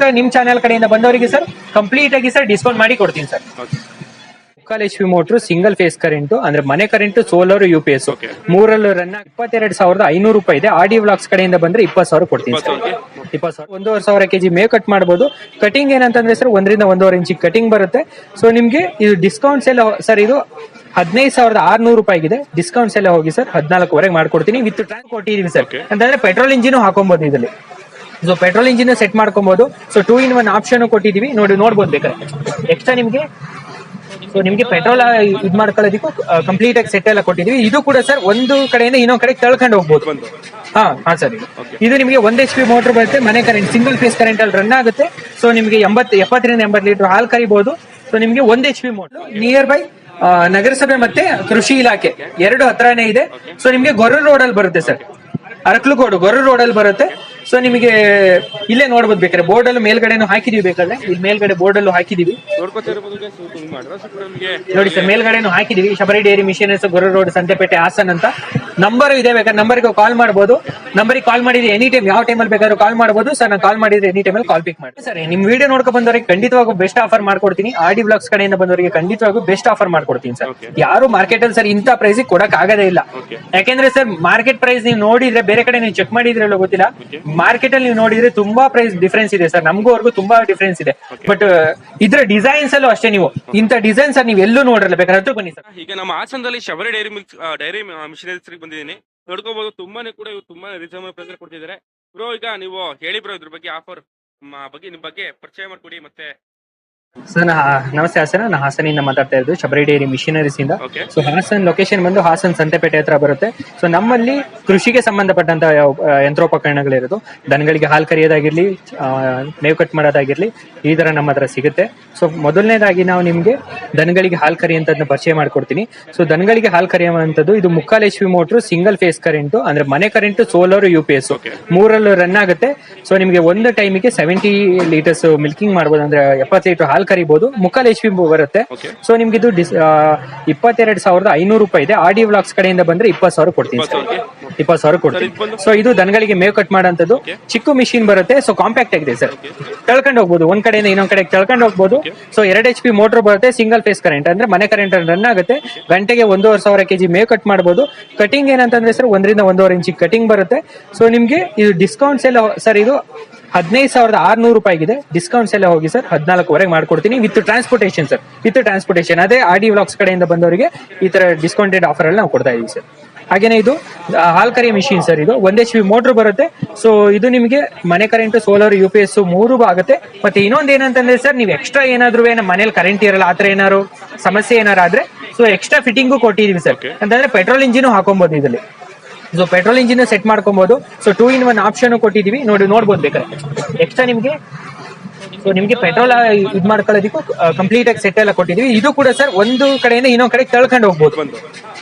ಕ- ನಿಮ್ ಚಾನೆಲ್ ಕಡೆಯಿಂದ ಬಂದವರಿಗೆ ಸರ್ ಕಂಪ್ಲೀಟ್ ಆಗಿ ಸರ್ ಡಿಸ್ಕೌಂಟ್ ಮಾಡಿ ಕೊಡ್ತೀನಿ sir ಮುಕ್ಕಾಲ್ H P motor single phase current ಅಂದ್ರೆ ಮನೆ current solar U P S. ಮೂರಲ್ಲೂ run ಇಪ್ಪತ್ತೆರಡು ಸಾವಿರದ ಐನೂರು ರೂಪಾಯಿ ಇದೆ. ಆಡಿ ವ್ಲಾಗ್ಸ್ ಕಡೆಯಿಂದ ಬಂದ್ರೆ ಇಪ್ಪತ್ತು ಸಾವಿರ ಕೊಡ್ತೀನಿ ಸರ್ ಇಪ್ಪತ್ತು ಸಾವಿರ ಒಂದೂವರೆ ಸಾವಿರ ಕೆಜಿ ಮೇ ಕಟ್ ಮಾಡಬಹುದು ಕಟಿಂಗ್ ಏನಂತಂದ್ರೆ ಸರ್ ಒಂದರಿಂದ ಒಂದೂವರೆ ಇಂಚಿ ಕಟಿಂಗ್ ಬರುತ್ತೆ. ಸೊ ನಿಮ್ಗೆ ಇದು ಡಿಸ್ಕೌಂಟ್ಸ್ ಎಲ್ಲ ಸರ್ ಇದು ಹದಿನೈದು ಸಾವಿರದ ಆರ್ನೂರು ಇದೆ. ಡಿಸ್ಕೌಂಟ್ಸ್ ಎಲ್ಲ ಹೋಗಿ ಸರ್ ಹದಿನಾಲ್ಕುವರೆಗೆ ಮಾಡ್ಕೊಡ್ತೀನಿ. ವಿತ್ ಟ್ಯಾಂಕ್ ಕೊಟ್ಟಿದೀವಿ ಸರ್ ಅಂತಂದ್ರೆ ಪೆಟ್ರೋಲ್ ಇಂಜಿನ್ ಹಾಕೊಂಬೋದು ಇದರಲ್ಲಿ. ಸೊ ಪೆಟ್ರೋಲ್ ಇಂಜಿನ್ ಸೆಟ್ ಮಾಡ್ಕೊಬಹುದು so two in one option ಕೊಟ್ಟಿದೀವಿ ನೋಡಿ ನೋಡ್ಬೋದು ಬೇಕಾದ್ರೆ. ಎಕ್ಸ್ಟ್ರಾ ನಿಮ್ಗೆ ಸೊ ನಿಮ್ಗೆ ಪೆಟ್ರೋಲ್ ಇದು ಮಾಡ್ಕೊಳ್ಳೋದಕ್ಕೂ ಕಂಪ್ಲೀಟ್ ಆಗಿ ಸೆಟ್ ಎಲ್ಲ ಕೊಟ್ಟಿದೀವಿ ಇದು ಕೂಡ ಸರ್ ಒಂದು ಕಡೆಯಿಂದ ಇನ್ನೊಂದು ಕಡೆ ತಳ್ಕೊಂಡು ಹೋಗ್ಬೋದು. ಬಂದು. ಹಾ ಹಾ ಸರ್. ಇದು. ಇದು ನಿಮಗೆ ಒಂದ್ ಎಚ್ ಪಿ ಮೋಟರ್ ಬರುತ್ತೆ. ಮನೆ ಕರೆಂಟ್ ಸಿಂಗಲ್ ಫೇಸ್ ಕರೆಂಟ್ ಅಲ್ಲಿ ರನ್ ಆಗುತ್ತೆ. ಸೊ ನಿಮಗೆ ಎಂಬತ್ ಎಪ್ಪತ್ತರಿಂದ ಎಂಬತ್ತು ಲೀಟರ್ ಹಾಲು ಕರಿಬಹುದು ಸೊ ನಿಮಗೆ ಒಂದ್ H P motor near by ನಗರಸಭೆ ಮತ್ತೆ ಕೃಷಿ ಇಲಾಖೆ. ಎರಡು ಹತ್ರನೇ ಇದೆ. ಸೊ ನಿಮಗೆ ಗೊರ್ರ ರೋಡ್ ಅಲ್ಲಿ ಬರುತ್ತೆ ಸರ್ ಅರಕ್ಲುಗೋಡು ಗೊರ್ರ ರೋಡ್ ಅಲ್ಲಿ ಬರುತ್ತೆ. ಸೊ ನಿಮಗೆ ಇಲ್ಲೇ ನೋಡ್ಬೋದು ಬೇಕಾದ್ರೆ. ಬೋರ್ಡ್ ಅಲ್ಲಿ ಮೇಲ್ಗಡೆನೂ ಹಾಕಿದೀವಿ ಬೇಕಾದ್ರೆ. ಇಲ್ಲಿ ಮೇಲ್ಗಡೆ ಬೋರ್ಡ್ ಅಲ್ಲೂ ಹಾಕಿದೀವಿ. ನೋಡಿ ಸರ್ ಮೇಲ್ಗಡೆನೂ ಹಾಕಿದೀವಿ. Shabari dairy machineries Gora road Santhepete Hassan ಅಂತ ನಂಬರ್ ಇದೆ ಬೇಕಾದ್ರೆ. ನಂಬರ್ಗೆ ಕಾಲ್ ಮಾಡಬಹುದು ನಂಬರಿಗೆ ಕಾಲ್ ಮಾಡಿದ್ರೆ ಎನಿ ಟೈಮ್ ಯಾವ ಟೈಮಲ್ಲಿ ಬೇಕಾದ್ರೂ ಕಾಲ್ ಮಾಡಬಹುದು ಸರ್ ನಾನು ಕಾಲ್ ಮಾಡಿದ್ರೆ ಎನಿ ಟೈಮಲ್ಲಿ ಕಾಲ್ ಪಿಕ್ ಮಾಡಿ ಸರ್ ನಿಮ್ ವಿಡಿಯೋ ನೋಡ್ಕೊ ಬಂದವರಿಗೆ ಖಂಡಿತವಾಗೂ ಬೆಸ್ಟ್ ಆಫರ್ ಮಾಡ್ಕೊಡ್ತೀನಿ. ಆಡಿ ಬ್ಲಾಗ್ಸ್ ಕಡೆಯಿಂದ ಬಂದವರಿಗೆ ಖಂಡಿತವಾಗೂ ಬೆಸ್ಟ್ ಆಫರ್ ಮಾಡ್ಕೊಡ್ತೀನಿ ಸರ್. ಯಾರು ಮಾರ್ಕೆಟ್ ಅಲ್ಲಿ ಸರ್ ಇಂಥ ಪ್ರೈಸ್ ಕೊಡಕ್ ಆಗದೇ ಇಲ್ಲ. ಯಾಕೆಂದ್ರೆ ಸರ್ ಮಾರ್ಕೆಟ್ ಪ್ರೈಸ್ ನೀವು ನೋಡಿದ್ರೆ ಬೇರೆ ಕಡೆ ನೀವು ಚೆಕ್ ಮಾಡಿದ್ರೆ ಗೊತ್ತಿಲ್ಲ. ಮಾರ್ಕೆಟ್ ಅಲ್ಲಿ ನೀವು ನೋಡಿದ್ರೆ ತುಂಬಾ ಪ್ರೈಸ್ ಡಿಫ್ರೆನ್ಸ್ ಇದೆ ಸರ್. ನಮಗೂ ತುಂಬಾ ಡಿಫ್ರೆನ್ಸ್ ಇದೆ. ಬಟ್ ಇದ್ರ ಡಿಸೈನ್ಸ್ ಅಲ್ಲೂ ಅಷ್ಟೇ ನೀವು. ಇಂಥ ಡಿಸೈನ್ಸ್ ಸರ್ ನೀವು ಎಲ್ಲೂ ನೋಡಿರಲ್ಲ ಬೇಕಾದ್ರೆ ಬನ್ನಿ ಸರ್. ಈಗ ನಮ್ಮ ಹಾಸನದಲ್ಲಿ Shabari dairy milk dairy machineries ಬಂದಿದ್ದೀನಿ. ನೋಡ್ಕೋಬಹುದು ತುಂಬಾನೇ ಕೂಡ ಇವ್ರು ತುಂಬಾ ರೀಸನಬಲ್ ಪ್ರೈಸ್ ಕೊಡ್ತಿದ್ದಾರೆ. ಬ್ರೋ ಈಗ ನೀವು ಹೇಳಿ ಬ್ರೋ ಇದ್ರ ಬಗ್ಗೆ ಆಫರ್ ಬಗ್ಗೆ ನಿಮ್ ಬಗ್ಗೆ ಪರಿಚಯ ಮಾಡ್ಕೊಡಿ ಮತ್ತೆ ಸರ್ ನಾ ನಮಸ್ತೆ ಹಾಸನ ನಾನು ಹಾಸನಿಂದ ಮಾತಾಡ್ತಾ ಇರೋದು ಶಬರಿ ಡೈರಿ ಮಿಷನರೀಸ್ ಇಂದ. ಸೊ ಹಾಸನ್ ಲೊಕೇಶನ್ ಬಂದು ಹಾಸನ್ ಸಂತೆಪೇಟೆ ಹತ್ರ ಬರುತ್ತೆ. ಸೊ ನಮ್ಮಲ್ಲಿ ಕೃಷಿಗೆ ಸಂಬಂಧಪಟ್ಟಂತ ಯಂತ್ರೋಪಕರಣಗಳಿರೋದು. ದನಗಳಿಗೆ ಹಾಲು ಕರಿಯೋದಾಗಿರ್ಲಿ ಮೇವು ಕಟ್ ಮಾಡೋದಾಗಿರ್ಲಿ ಈ ತರ ನಮ್ಮ ಹತ್ರ ಸಿಗುತ್ತೆ. ಸೊ ಮೊದಲನೇದಾಗಿ ನಾವು ನಿಮ್ಗೆ ದನಗಳಿಗೆ ಹಾಲು ಕರಿಯುವಂತದ್ನ ಪರಿಚಯ ಮಾಡ್ಕೊಡ್ತೀನಿ. ಸೊ ದನಗಳಿಗೆ ಹಾಲು ಕರೆಯುವಂತದ್ದು ಇದು ಮುಕ್ಕಾಲ್ H P motor single phase current ಅಂದ್ರೆ ಮನೆ current solar U P S ಮೂರಲ್ಲೂ ಮೂರಲ್ಲೂ ರನ್ ಆಗುತ್ತೆ. ಸೊ ನಿಮ್ಗೆ ಒಂದು ಟೈಮಿಗೆ ಸೆವೆಂಟಿ ಲೀಟರ್ಸ್ ಮಿಲ್ಕಿಂಗ್ ಮಾಡ್ಬೋದು ಅಂದ್ರೆ ಎಪ್ಪತ್ತು ಲೀಟರ್ ಹಾಲು ಕರಿಬಹುದು ಮುಖಾಲ್ ಎಚ್ ಪಿ ಬರುತ್ತೆ. ಸೊ ನಿಮ್ಗೆ ಇದು ಇಪ್ಪತ್ತೆರಡು ಸಾವಿರದ ಐನೂರು ರೂಪಾಯಿ ಇದೆ. ಆಡಿ ವ್ಲಾಗ್ಸ್ ಕಡೆಯಿಂದ ಬಂದ್ರೆ ಇಪ್ಪತ್ತು ಸಾವಿರ ಕೊಡ್ತೀನಿ ಇಪ್ಪತ್ತು ಸಾವಿರ ಕೊಡ್ತೀನಿ. ಸೊ ಇದು ದನಗಳಿಗೆ ಮೇವ್ ಕಟ್ ಮಾಡೋಂಥದ್ದು. ಚಿಕ್ಕ ಮಿಷಿನ್ ಬರುತ್ತೆ. ಸೊ ಕಾಂಪ್ಯಾಕ್ಟ್ ಆಗಿದೆ ಸರ್. ತಳ್ಕೊಂಡು ಹೋಗ್ಬೋದು. ಒಂದ್ ಕಡೆಯಿಂದ ಇನ್ನೊಂದ್ ಕಡೆ ತಳ್ಕೊಂಡು ಹೋಗ್ಬೋದು. ಸೊ ಎರಡು ಎಚ್ ಪಿ ಮೋಟರ್ ಬರುತ್ತೆ. ಸಿಂಗಲ್ ಫೇಸ್ ಕರೆಂಟ್ ಅಂದ್ರೆ ಮನೆ ಕರೆಂಟ್ ರನ್ ಆಗುತ್ತೆ. ಗಂಟೆಗೆ ಒಂದೂವರೆ ಸಾವಿರ ಕೆಜಿ ಮೇವ್ ಕಟ್ ಮಾಡಬಹುದು ಕಟಿಂಗ್ ಏನಂತಂದ್ರೆ ಸರ್ ಒಂದರಿಂದ ಒಂದೂವರೆ ಇಂಚ್ ಕಟಿಂಗ್ ಬರುತ್ತೆ. ಸೊ ನಿಮ್ಗೆ ಇದು ಡಿಸ್ಕೌಂಟ್ಸ್ ಎಲ್ಲ ಸರ್ ಇದು ಹದಿನೈದು ಸಾವಿರದ ಆರ್ನೂರು ರೂಪಾಯಿಗಿದೆ. ಡಿಸ್ಕೌಂಟ್ಸ್ ಎಲ್ಲ ಹೋಗಿ ಸರ್ ಹದಿನಾಲ್ಕುವರೆಗೆ ಮಾಡ್ಕೊಡ್ತೀನಿ. With transportation sir with transportation ಅದೇ ಆಡಿ ವ್ಲಾಗ್ಸ್ ಕಡೆಯಿಂದ ಬಂದವರಿಗೆ ಈ ತರ ಡಿಸ್ಕೌಂಟೆಡ್ ಆಫರ್ ಅಲ್ಲಿ ನಾವು ಕೊಡ್ತಾ ಇದೀವಿ ಸರ್. ಹಾಗೇನೆ ಇದು ಹಾಲ್ ಕರಿ ಮಿಷಿನ್ ಸರ್ ಇದು. ಒಂದೇ ಎಚ್ ಪಿ ಮೋಟರ್ ಬರುತ್ತೆ. ಸೊ ಇದು ನಿಮಗೆ ಮನೆ current solar U P S ಮೂರು ಆಗುತ್ತೆ. ಮತ್ತೆ ಇನ್ನೊಂದು ಏನಂತಂದ್ರೆ ಸರ್ ನೀವು ಎಕ್ಸ್ಟ್ರಾ ಏನಾದ್ರು ಏನ ಮನೇಲಿ ಕರೆಂಟ್ ಇರಲ್ಲ ಆತರ ಏನಾದ್ರು ಸಮಸ್ಯೆ ಏನಾದ್ರು ಆದ್ರೆ ಸೊ ಎಕ್ಸ್ಟ್ರಾ ಫಿಟ್ಟಿಂಗು ಕೊಟ್ಟಿದೀವಿ ಸರ್. ಅಂತಂದ್ರೆ ಪೆಟ್ರೋಲ್ ಇಂಜಿನ್ ಹಾಕೊಂಬೋದು ಇದರಲ್ಲಿ. ಸೊ ಪೆಟ್ರೋಲ್ ಇಂಜಿನ್ ಸೆಟ್ ಮಾಡ್ಕೊಬಹುದು so two in one option ಕೊಟ್ಟಿದೀವಿ ನೋಡಿ ನೋಡ್ಬೋದು ಬೇಕಾದ್ರೆ. ಎಕ್ಸ್ಟ್ರಾ ನಿಮ್ಗೆ ಸೊ ನಿಮ್ಗೆ ಪೆಟ್ರೋಲ್ ಇದು ಮಾಡ್ಕೊಳ್ಳೋದಕ್ಕೂ ಕಂಪ್ಲೀಟ್ ಆಗಿ ಸೆಟ್ ಎಲ್ಲ ಕೊಟ್ಟಿದೀವಿ ಇದು ಕೂಡ ಸರ್ ಒಂದು ಕಡೆಯಿಂದ ಇನ್ನೊಂದ್ ಕಡೆ ತಳ್ಕೊಂಡು ಹೋಗ್ಬೋದು. ಬಂದು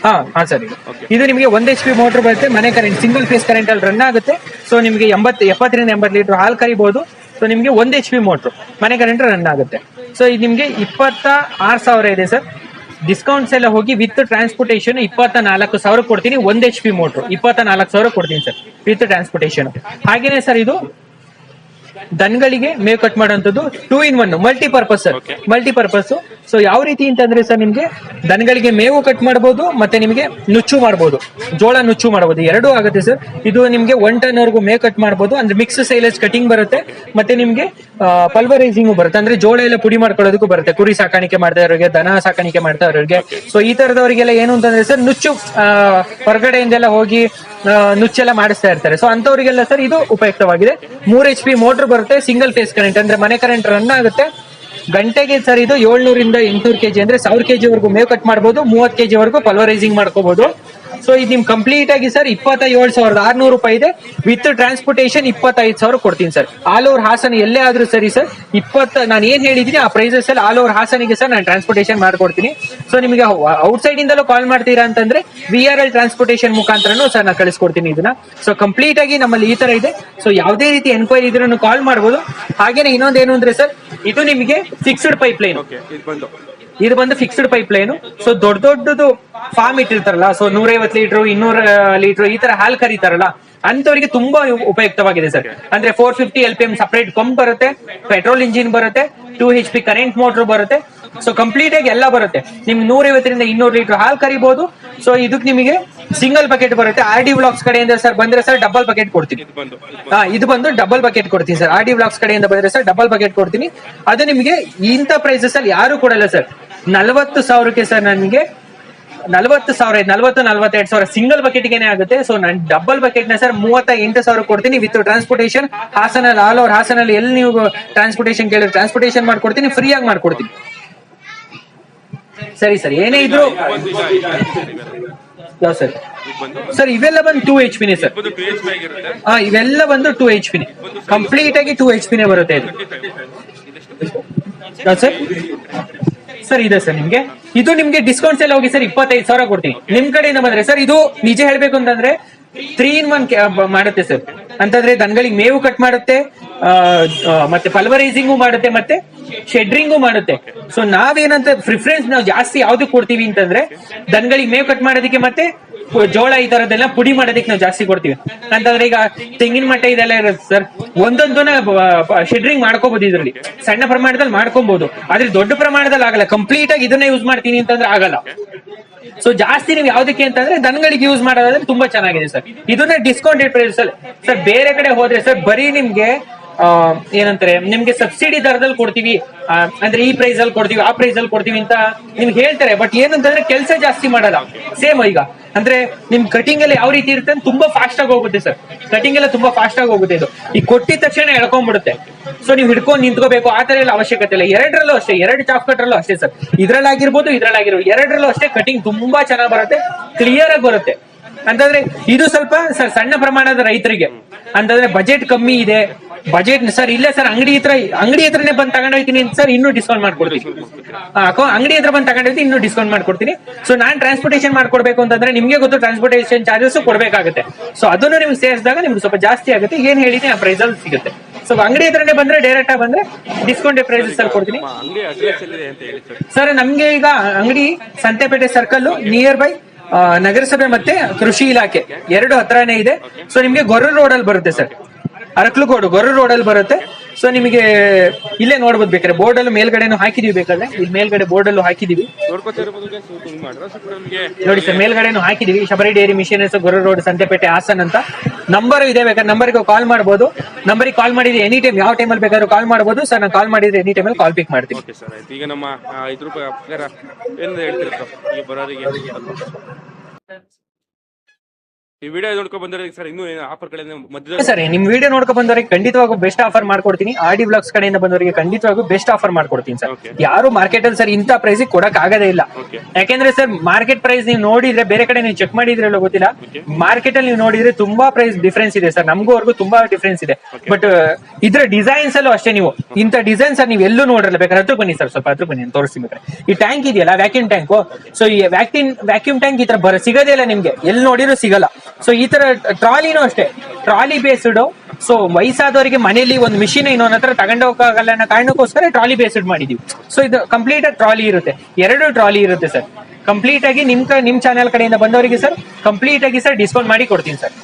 ಹಾ ಹಾ ಸರ್ ಇದು. ಇದು ನಿಮಗೆ ಒಂದ್ ಎಚ್ ಪಿ ಮೋಟರ್ ಬರುತ್ತೆ. ಮನೆ ಕರೆಂಟ್ ಸಿಂಗಲ್ ಫೇಸ್ ಕರೆಂಟ್ ಅಲ್ಲಿ ರನ್ ಆಗುತ್ತೆ. ಸೊ ನಿಮಗೆ ಎಂಬತ್ತು ಎಪ್ಪತ್ತರಿಂದ ಎಂಬತ್ತು ಲೀಟರ್ ಹಾಲು ಕರಿಬಹುದು ಸೊ ನಿಮಗೆ ಒಂದ್ ಎಚ್ ಪಿ ಮೋಟರ್ ಮನೆ ಕರೆಂಟ್ ರನ್ ಆಗುತ್ತೆ. ಸೊ ಇದು ನಿಮ್ಗೆ ಇಪ್ಪತ್ತ ಆರು ಸಾವಿರ ಇದೆ ಸರ್ ಡಿಸ್ಕೌಂಟ್ಸ್ ಎಲ್ಲ ಹೋಗಿ ವಿತ್ ಟ್ರಾನ್ಸ್ಪೋರ್ಟೇಷನ್ ಇಪ್ಪತ್ತ ನಾಲ್ಕು ಸಾವಿರ ಕೊಡ್ತೀನಿ, ಒಂದ್ ಎಚ್ ಪಿ ಮೋಟ್ರು ಇಪ್ಪತ್ತ ನಾಲ್ಕು ಸಾವಿರ ಕೊಡ್ತೀನಿ ಸರ್, ವಿತ್ ಟ್ರಾನ್ಸ್ಪೋರ್ಟೇಷನ್ ಹಾಗೇನೆ ಸರ್ ಇದು ದನಗಳಿಗೆ ಮೇವು ಕಟ್ ಮಾಡುವಂತದ್ದು two in one multipurpose sir multipurpose multipurpose so ಯಾವ ರೀತಿ ಅಂತಂದ್ರೆ ಸರ್ ನಿಮ್ಗೆ ದನಗಳಿಗೆ ಮೇವು ಕಟ್ ಮಾಡಬಹುದು ಮತ್ತೆ ನಿಮಗೆ ನುಚ್ಚು ಮಾಡಬಹುದು ಜೋಳ ನುಚ್ಚು ಮಾಡಬಹುದು ಎರಡೂ ಆಗುತ್ತೆ ಸರ್ ಇದು ನಿಮ್ಗೆ ಒನ್ ಟನ್ ವರೆಗೂ ಮೇವು ಕಟ್ ಮಾಡಬಹುದು ಅಂದ್ರೆ ಮಿಕ್ಸ್ ಸೈಲೇಜ್ ಕಟಿಂಗ್ ಬರುತ್ತೆ. ಮತ್ತೆ ನಿಮ್ಗೆ ಪಲ್ವರೈಸಿಂಗ್ ಬರುತ್ತೆ. ಅಂದ್ರೆ ಜೋಳ ಎಲ್ಲ ಪುಡಿ ಮಾಡ್ಕೊಳ್ಳೋದಕ್ಕೂ ಬರುತ್ತೆ. ಕುರಿ ಸಾಕಾಣಿಕೆ ಮಾಡ್ತಾ ಇರೋರಿಗೆ ದನ ಸಾಕಾಣಿಕೆ ಮಾಡ್ತಾ ಇರೋರಿಗೆ ಸೊ ಈ ತರದವರಿಗೆಲ್ಲ ಏನು ಅಂತಂದ್ರೆ ಸರ್ ನುಚ್ಚು ಹೊರಗಡೆಯಿಂದೆಲ್ಲ ಹೋಗಿ ನುಚ್ಚೆಲ್ಲ ಮಾಡಿಸ್ತಾ ಇರ್ತಾರೆ. ಸೊ ಅಂತವರಿಗೆಲ್ಲ ಸರ್ ಇದು ಉಪಯುಕ್ತವಾಗಿದೆ. ಮೂರ್ ಎಚ್ ಪಿ ಮೋಟರ್ ಬರುತ್ತೆ ಸಿಂಗಲ್ ಫೇಸ್ ಕರೆಂಟ್ ಅಂದ್ರೆ ಮನೆ ಕರೆಂಟ್ ರನ್ ಆಗುತ್ತೆ. ಗಂಟೆಗೆ ಸರ್ ಇದು ಏಳ್ನೂರಿಂದ ಎಂಟ್ನೂರು ಕೆಜಿ ಅಂದ್ರೆ ಸಾವಿರ ಕೆಜಿ ವರೆಗೂ ಮೇವು ಕಟ್ ಮಾಡಬಹುದು ಮೂವತ್ತು ಕೆಜಿ ವರೆಗೂ ಪಲ್ವರೈಸಿಂಗ್ ಮಾಡ್ಕೋಬಹುದು ಸೊ ಇದು ನಿಮ್ ಕಂಪ್ಲೀಟ್ ಆಗಿ ಸರ್ ಇಪ್ಪತ್ತ ಏಳು ಸಾವಿರದ ಆರ್ನೂರು ರೂಪಾಯಿ ಇದೆ. ವಿತ್ ಟ್ರಾನ್ಸ್ಪೋರ್ಟೇಷನ್ ಇಪ್ಪತ್ತೈದು ಸಾವಿರ ಕೊಡ್ತೀನಿ ಸರ್ ಆಲ್ ಓವರ್ ಹಾಸನ ಎಲ್ಲೇ ಆದ್ರೂ ಸರಿ ಸರ್ ಇಪ್ಪತ್ತ, ನಾನು ಏನ್ ಹೇಳಿದೀನಿ, ಆ ಪ್ರೈಸಸ್ ಅಲ್ಲಿ ಆಲ್ ಓವರ್ ಹಾಸನಿಗೆ ಸರ್ ನಾನು ಟ್ರಾನ್ಸ್ಪೋರ್ಟೇಷನ್ ಮಾಡ್ಕೊಡ್ತೀನಿ. ಸೊ ನಿಮಗೆ ಔಟ್ಸೈಡ್ ಇಂದಲೂ ಕಾಲ್ ಮಾಡ್ತೀರಾ ಅಂತಂದ್ರೆ ವಿ ಆರ್ ಎಲ್ ಟ್ರಾನ್ಸ್ಪೋರ್ಟೇಷನ್ ಮುಖಾಂತರನು ಸರ್ ನಾನು ಕಳಿಸ್ಕೊಡ್ತೀನಿ ಇದನ್ನ. ಸೊ ಕಂಪ್ಲೀಟ್ ಆಗಿ ನಮ್ಮಲ್ಲಿ ಈ ತರ ಇದೆ. ಸೊ ಯಾವುದೇ ರೀತಿ ಎನ್ಕ್ವೈರಿ ಇದ್ರೂ ಕಾಲ್ ಮಾಡಬಹುದು ಹಾಗೇನೆ ಇನ್ನೊಂದೇನು ಅಂದ್ರೆ ಸರ್ ಇದು ನಿಮಗೆ ಫಿಕ್ಸ್ಡ್ ಪೈಪ್ ಲೈನ್ ಇದು ಬಂದು ಫಿಕ್ಸ್ಡ್ ಪೈಪ್ ಲೈನ್ ಸೊ ದೊಡ್ಡ ದೊಡ್ಡದು ಫಾರ್ಮ್ ಇಟ್ಟಿರ್ತಾರಲ್ಲ ಸೊ ನೂರೈವತ್ತು ಲೀಟರ್ ಇನ್ನೂರ ಲೀಟರ್ ಈ ತರ ಹಾಲ್ ಕರೀತಾರಲ್ಲ ಅಂತವರಿಗೆ ತುಂಬಾ ಉಪಯುಕ್ತವಾಗಿದೆ ಸರ್. ಅಂದ್ರೆ four fifty L P M separate pump ಬರುತ್ತೆ ಪೆಟ್ರೋಲ್ ಇಂಜಿನ್ ಬರುತ್ತೆ two H P current motor ಬರುತ್ತೆ ಸೊ ಕಂಪ್ಲೀಟ್ ಆಗಿ ಎಲ್ಲ ಬರುತ್ತೆ. ನಿಮ್ಗೆ ನೂರೈವತ್ತರಿಂದ ಇನ್ನೂರು ಲೀಟರ್ ಹಾಲ್ ಕರಿಬಹುದು ಸೊ ಇದಕ್ಕೆ ನಿಮಗೆ ಸಿಂಗಲ್ ಬಕೆಟ್ ಬರುತ್ತೆ. ಆರ್ ಡಿ ಬ್ಲಾಕ್ಸ್ ಕಡೆಯಿಂದ ಸರ್ ಬಂದ್ರೆ ಸರ್ ಡಬಲ್ ಬಕೆಟ್ ಕೊಡ್ತೀನಿ. ಹಾ ಇದು ಬಂದು ಡಬಲ್ ಬಕೆಟ್ ಕೊಡ್ತೀನಿ ಸರ್. ಆರ್ ಡಿ ಬ್ಲಾಕ್ಸ್ ಕಡೆಯಿಂದ ಬಂದ್ರೆ ಸರ್ ಡಬಲ್ ಬಕೆಟ್ ಕೊಡ್ತೀನಿ. ಅದು ನಿಮಗೆ ಇಂಥ ಪ್ರೈಸಸ್ ಅಲ್ಲಿ ಯಾರು ಕೊಡಲ್ಲ ಸರ್. ನಲವತ್ತು ಸಾವಿರಕ್ಕೆ ಸರ್ ನನಗೆ ನಲವತ್ತು ಸಾವಿರ, ನಲವತ್ತು, ನಲವತ್ತೆರಡು ಸಾವಿರ ಸಿಂಗಲ್ ಬಕೆಟ್ಗೆನೆ ಆಗುತ್ತೆ. ಸೊ ನಾನು ಡಬಲ್ ಬಕೆಟ್ನ ಸರ್ ಮೂವತ್ತ ಎಂಟು ಸಾವಿರ ಕೊಡ್ತೀನಿ ವಿತ್ ಟ್ರಾನ್ಸ್ಪೋರ್ಟೇಷನ್ ಹಾಸನಲ್ಲಿ ಆಲ್ ಓವರ್ ಹಾಸನಲ್ಲಿ ಎಲ್ಲಿ ನೀವು ಟ್ರಾನ್ಸ್ಪೋರ್ಟೇಷನ್ ಕೇಳಿದ್ರೆ ಟ್ರಾನ್ಸ್ಪೋರ್ಟೇಷನ್ ಮಾಡ್ಕೊಡ್ತೀನಿ ಫ್ರೀಯಾಗಿ ಮಾಡ್ಕೊಡ್ತೀನಿ. ಸರಿ ಸರ್, ಏನೇ ಇದ್ರು ಸರ್? ಸರ್, ಇವೆಲ್ಲ ಬಂದು ಟೂ ಎಚ್ ಪಿನೇ ಸರ್. ಹಾ, ಇವೆಲ್ಲ ಬಂದು ಟೂ ಎಚ್ ಪಿನೇ ಕಂಪ್ಲೀಟ್ ಆಗಿ ಟೂ ಎಚ್ ಪಿನೇ ಬರುತ್ತೆ ಇದು. ಸರ್? ಸರ್, ಇದೆ ಸರ್ ನಿಮ್ಗೆ. ಇದು ನಿಮ್ಗೆ ಡಿಸ್ಕೌಂಟ್ ಸೇಲ್ ಹೋಗಿ ಸರ್ ಇಪ್ಪತ್ತೈದು ಸಾವಿರ ಕೊಡ್ತೀನಿ. ನಿಮ್ ಕಡೆಯಿಂದ ಬಂದ್ರೆ ಸರ್, ಇದು ನಿಜ ಹೇಳ್ಬೇಕು ಅಂತಂದ್ರೆ ತ್ರೀ ಇನ್ ಒನ್ ಮಾಡುತ್ತೆ ಸರ್. ಅಂತಂದ್ರೆ ದನಗಳಿಗೆ ಮೇವು ಕಟ್ ಮಾಡುತ್ತೆ ಮತ್ತೆ ಪಲ್ವರೈಸಿಂಗು ಮಾಡುತ್ತೆ, ಮತ್ತೆ ಶೆಡ್ರಿಂಗು ಮಾಡುತ್ತೆ. ಸೊ ನಾವೇನಂತ ಪ್ರಿಫರೆನ್ಸ್ ನಾವು ಜಾಸ್ತಿ ಯಾವ್ದು ಕೊಡ್ತೀವಿ ಅಂತಂದ್ರೆ ದನಗಳಿಗೆ ಮೇವು ಕಟ್ ಮಾಡೋದಕ್ಕೆ ಮತ್ತೆ ಜೋಳ ಈ ತರದೆಲ್ಲ ಪುಡಿ ಮಾಡೋದಕ್ಕೆ ನಾವು ಜಾಸ್ತಿ ಕೊಡ್ತೀವಿ. ಅಂತಂದ್ರೆ ಈಗ ತೆಂಗಿನ ಮಟ್ಟ ಇದೆಲ್ಲ ಇರುತ್ತೆ ಸರ್. ಒಂದೊಂದನ್ನ ಶೆಡ್ರಿಂಗ್ ಮಾಡ್ಕೋಬಹುದು ಇದ್ರಲ್ಲಿ. ಸಣ್ಣ ಪ್ರಮಾಣದಲ್ಲಿ ಮಾಡ್ಕೊಬಹುದು ಆದ್ರೆ ದೊಡ್ಡ ಪ್ರಮಾಣದಲ್ಲಿ ಆಗಲ್ಲ. ಕಂಪ್ಲೀಟ್ ಆಗಿ ಇದನ್ನ ಯೂಸ್ ಮಾಡ್ತೀನಿ ಅಂತಂದ್ರೆ ಆಗಲ್ಲ. ಸೊ ಜಾಸ್ತಿ ನೀವು ಯಾವ್ದಕ್ಕೆ ಅಂತಂದ್ರೆ ದನಗಳಿಗೆ ಯೂಸ್ ಮಾಡೋದಾದ್ರೆ ತುಂಬಾ ಚೆನ್ನಾಗಿದೆ ಸರ್. ಇದನ್ನ ಡಿಸ್ಕೌಂಟ್ ಪ್ರೈಸ್ ಅಲ್ಲಿ ಸರ್, ಬೇರೆ ಕಡೆ ಹೋದ್ರೆ ಸರ್, ಬರೀ ನಿಮ್ಗೆ ಏನಂತಾರೆ, ನಿಮ್ಗೆ ಸಬ್ಸಿಡಿ ದರದಲ್ಲಿ ಕೊಡ್ತೀವಿ. ಅಂದ್ರೆ ಈ ಪ್ರೈಸ್ ಅಲ್ಲಿ ಕೊಡ್ತೀವಿ, ಆ ಪ್ರೈಸ್ ಅಲ್ಲಿ ಕೊಡ್ತೀವಿ ಅಂತ ನಿಮ್ಗೆ ಹೇಳ್ತಾರೆ. ಬಟ್ ಏನಂತಂದ್ರೆ ಕೆಲಸ ಜಾಸ್ತಿ ಮಾಡಲ್ಲ. ಸೇಮ್ ಈಗ. ಅಂದ್ರೆ ನಿಮ್ ಕಟಿಂಗ್ ಎಲ್ಲ ಯಾವ ರೀತಿ ಇರುತ್ತೆ ತುಂಬಾ ಫಾಸ್ಟ್ ಆಗಿ ಹೋಗುತ್ತೆ ಸರ್ ಕಟಿಂಗ್ ಎಲ್ಲ ತುಂಬಾ ಫಾಸ್ಟ್ ಆಗಿ ಹೋಗುತ್ತೆ ಇದು. ಈ ಕೊಟ್ಟಿದ ತಕ್ಷಣ ಎಳ್ಕೊಂಡ್ಬಿಡುತ್ತೆ. ಸೊ ನೀವು ಹಿಡ್ಕೊಂಡು ನಿಂತ್ಕೋಬೇಕು. ಆ ತರ ಎಲ್ಲ ಅವಶ್ಯಕತೆ ಇಲ್ಲ. ಎರಡರಲ್ಲೂ ಅಷ್ಟೇ. ಎರಡು ಚಾಪ್ ಕಟ್ರಲ್ಲೂ ಅಷ್ಟೇ ಸರ್ ಇದ್ರಲ್ಲಾಗಿರ್ಬೋದು ಇದ್ರಲ್ಲಾಗಿರ್ಬೋದು. ಎರಡರಲ್ಲೂ ಅಷ್ಟೇ ಕಟಿಂಗ್ ತುಂಬಾ ಚೆನ್ನಾಗಿ ಬರುತ್ತೆ. ಕ್ಲಿಯರ್ ಆಗಿ ಬರುತ್ತೆ. ಅಂತಂದ್ರೆ ಇದು ಸ್ವಲ್ಪ ಸರ್ ಸಣ್ಣ ಪ್ರಮಾಣದ ರೈತರಿಗೆ. ಅಂತಂದ್ರೆ ಬಜೆಟ್ ಕಮ್ಮಿ ಇದೆ. ಬಜೆಟ್ ಸರ್ ಇಲ್ಲೇ ಸರ್ ಅಂಗಡಿ ಹತ್ರ ಅಂಗಡಿ ಹತ್ರನೇ ಬಂದು ತಗೊಂಡೋಗ್ತೀನಿ ಸರ್ ಇನ್ನೂ ಡಿಸ್ಕೌಂಟ್ ಮಾಡ್ಕೊಡ್ತೀನಿ. ಅಂಗಡಿ ಹತ್ರ ಬಂದು ತಗೊಂಡೋಗ್ತೀನಿ ಇನ್ನೂ ಡಿಸ್ಕೌಂಟ್ ಮಾಡ್ಕೊಡ್ತೀನಿ. ಸೊ ನಾನ್ ಟ್ರಾನ್ಸ್ಪೋರ್ಟೇಷನ್ ಮಾಡ್ಕೊಡ್ಬೇಕು ಅಂತಂದ್ರೆ ನಿಮ್ಗೆ ಗೊತ್ತು ಟ್ರಾನ್ಸ್ಪೋರ್ಟೇಷನ್ ಚಾರ್ಜಸ್ ಕೊಡಬೇಕಾಗುತ್ತೆ. ಸೊ ಅದನ್ನು ನಿಮ್ಗೆ ಸೇರಿಸಿದಾಗ ನಿಮ್ಗೆ ಸ್ವಲ್ಪ ಜಾಸ್ತಿ ಆಗುತ್ತೆ. ಏನ್ ಹೇಳಿದ್ರೆ ಆ ಪ್ರೈಸ್ ಅಲ್ಲಿ ಸಿಗುತ್ತೆ. ಸೊ ಅಂಗಡಿ ಹತ್ರನೇ ಬಂದ್ರೆ ಡೈರೆಕ್ಟ್ ಆಗಿ ಬಂದ್ರೆ ಡಿಸ್ಕೌಂಟ್ ಪ್ರೈಸಸ್ ಅಲ್ಲಿ ಕೊಡ್ತೀನಿ. ಸರ್. ನಮ್ಗೆ ಈಗ ಅಂಗಡಿ ಸಂತೆಪೇಟೆ ಸರ್ಕಲ್ ನಿಯರ್ ಬೈ ನಗರಸಭೆ ಮತ್ತೆ ಕೃಷಿ ಇಲಾಖೆ. ಎರಡು ಹತ್ರನೇ ಇದೆ. ಸೊ ನಿಮ್ಗೆ ಗೊರ್ರ ರೋಡ್ ಅಲ್ಲಿ ಬರುತ್ತೆ ಸರ್. ಅರಕ್ಲುಗೋಡು ಗೊರ್ರ ರೋಡ್ ಅಲ್ಲಿ ಬರುತ್ತೆ. ಸೊ ನಿಮಗೆ ಇಲ್ಲೇ ನೋಡ್ಬೋದು ಬೇಕಾದ್ರೆ. ಬೋರ್ಡ್ ಅಲ್ಲಿ ಮೇಲ್ಗಡೆನೂ ಹಾಕಿದೀವಿ ಬೇಕಾದ್ರೆ. ಇಲ್ಲಿ ಮೇಲ್ಗಡೆ ಬೋರ್ಡ್ ಅಲ್ಲೂ ಹಾಕಿದೀವಿ. ನೋಡಿ ಸರ್, ಮೇಲ್ಗಡೆನೂ ಹಾಕಿದೀವಿ. Shabari dairy machineries, Gora road, Santhepete, Hassan ಅಂತ. ನಂಬರ್ ಇದೆ ಬೇಕಾದ್ರೆ. ನಂಬರ್ಗೆ ಕಾಲ್ ಮಾಡಬಹುದು ನಂಬರಿಗೆ ಕಾಲ್ ಮಾಡಿದ್ರೆ ಎನಿ ಟೈಮ್ ಯಾವ ಟೈಮಲ್ಲಿ ಬೇಕಾದ್ರೂ ಕಾಲ್ ಮಾಡಬಹುದು ಸರ್, ನಾನು ಕಾಲ್ ಮಾಡಿದ್ರೆ ಎನಿ ಟೈಮಲ್ಲಿ ಕಾಲ್ ಪಿಕ್ ಮಾಡ್ತೀನಿ. ನಮ್ಮ ಈ ವಿಡಿಯೋ ನೋಡ್ಕೊಂಡು ಬಂದ್ರೆ ಸರ್ ಇನ್ನೂ ಆಫರ್ ಕಡೆ ಮಧ್ಯದಲ್ಲಿ? ಸರ್ ನಿಮ್ ವಿಡಿಯೋ ನೋಡ್ಕೊಂಡ್ ಬಂದವರಿಗೆ ಖಂಡಿತವಾಗೂ ಬೆಸ್ಟ್ ಆಫರ್ ಮಾಡ್ಕೊಡ್ತೀನಿ. ಆರ್ ಡಿ ಬ್ಲಾಗ್ಸ್ ಕಡೆಯಿಂದ ಬಂದವರಿಗೆ ಖಂಡಿತವಾಗೂ ಬೆಸ್ಟ್ ಆಫರ್ ಮಾಡ್ಕೊಡ್ತೀನಿ ಸರ್. Okay. ಯಾರು ಮಾರ್ಕೆಟ್ ಅಲ್ಲಿ ಸರ್ ಇಂಥ ಪ್ರೈಸ್ ಕೊಡಕ್ ಆಗದೇ ಇಲ್ಲ. Okay. ಯಾಕೆಂದ್ರೆ ಸರ್ ಮಾರ್ಕೆಟ್ ಪ್ರೈಸ್ ನೀವು ನೋಡಿದ್ರೆ ಬೇರೆ ಕಡೆ ನೀವು ಚೆಕ್ ಮಾಡಿದ್ರೆ ಗೊತ್ತಿಲ್ಲ. Okay. ಮಾರ್ಕೆಟ್ ಅಲ್ಲಿ ನೀವು ನೋಡಿದ್ರೆ ತುಂಬಾ ಪ್ರೈಸ್ ಡಿಫ್ರೆನ್ಸ್ ಇದೆ ಸರ್. ನಮಗೂ ಅವ್ರಿಗೂ ತುಂಬಾ ಡಿಫ್ರೆನ್ಸ್ ಇದೆ. ಬಟ್ ಇದ್ರ ಡಿಸೈನ್ಸ್ ಅಲ್ಲೂ ಅಷ್ಟೇ ನೀವು. ಇಂಥ ಡಿಸೈನ್ ಸರ್ ನೀವು ಎಲ್ಲೂ ನೋಡಿರಲ್ಲ. ಬೇಕಾದ್ರೆ ಹತ್ರ ಬನ್ನಿ ಸರ್. ಸ್ವಲ್ಪ ಹತ್ರ ಬನ್ನಿ ನಾನು ತೋರಿಸ್ತೀನಿ ಬೇಕಾದ್ರೆ. ಈ ಟ್ಯಾಂಕ್ ಇದೆಯಲ್ಲ ವ್ಯಾಕ್ಯೂಮ್ ಟ್ಯಾಂಕ್ ಸೊ ಈ ವ್ಯಾಕ್ಯೂಮ್ ವ್ಯಾಕ್ಯೂಮ್ ಟ್ಯಾಂಕ್ ಈ ತರ ಬರ ಸಿಗೋದೇ ಇಲ್ಲ ನಿಮ್ಗೆ. ಎಲ್ಲಿ ನೋಡಿದ್ರು ಸಿಗಲ್ಲ. ಸೊ ಈ ತರ ಟ್ರಾಲಿನೂ ಅಷ್ಟೇ. ಟ್ರಾಲಿ ಬೇಸ್ಡ್ ಸೊ ವಯಸ್ಸಾದವರಿಗೆ ಮನೆಯಲ್ಲಿ ಒಂದು ಮಿಷಿನ್ ಇನ್ನೊಂದ್ ಹತ್ರ ತಗೊಂಡೋಗಲ್ಲ ಅನ್ನೋ ಕಾರಣಕ್ಕೋಸ್ಕರ ಟ್ರಾಲಿ ಬೇಸ್ಡ್ ಮಾಡಿದೀವಿ. ಸೊ ಇದು ಕಂಪ್ಲೀಟ್ ಆಗಿ ಟ್ರಾಲಿ ಇರುತ್ತೆ. ಎರಡು ಟ್ರಾಲಿ ಇರುತ್ತೆ ಸರ್ ಕಂಪ್ಲೀಟ್ ಆಗಿ ನಿಮ್ ನಿಮ್ ಚಾನೆಲ್ ಕಡೆಯಿಂದ ಬಂದವರಿಗೆ ಸರ್ ಕಂಪ್ಲೀಟ್ ಆಗಿ ಸರ್ ಡಿಸ್ಕೌಂಟ್ ಮಾಡಿ ಕೊಡ್ತೀನಿ ಸರ್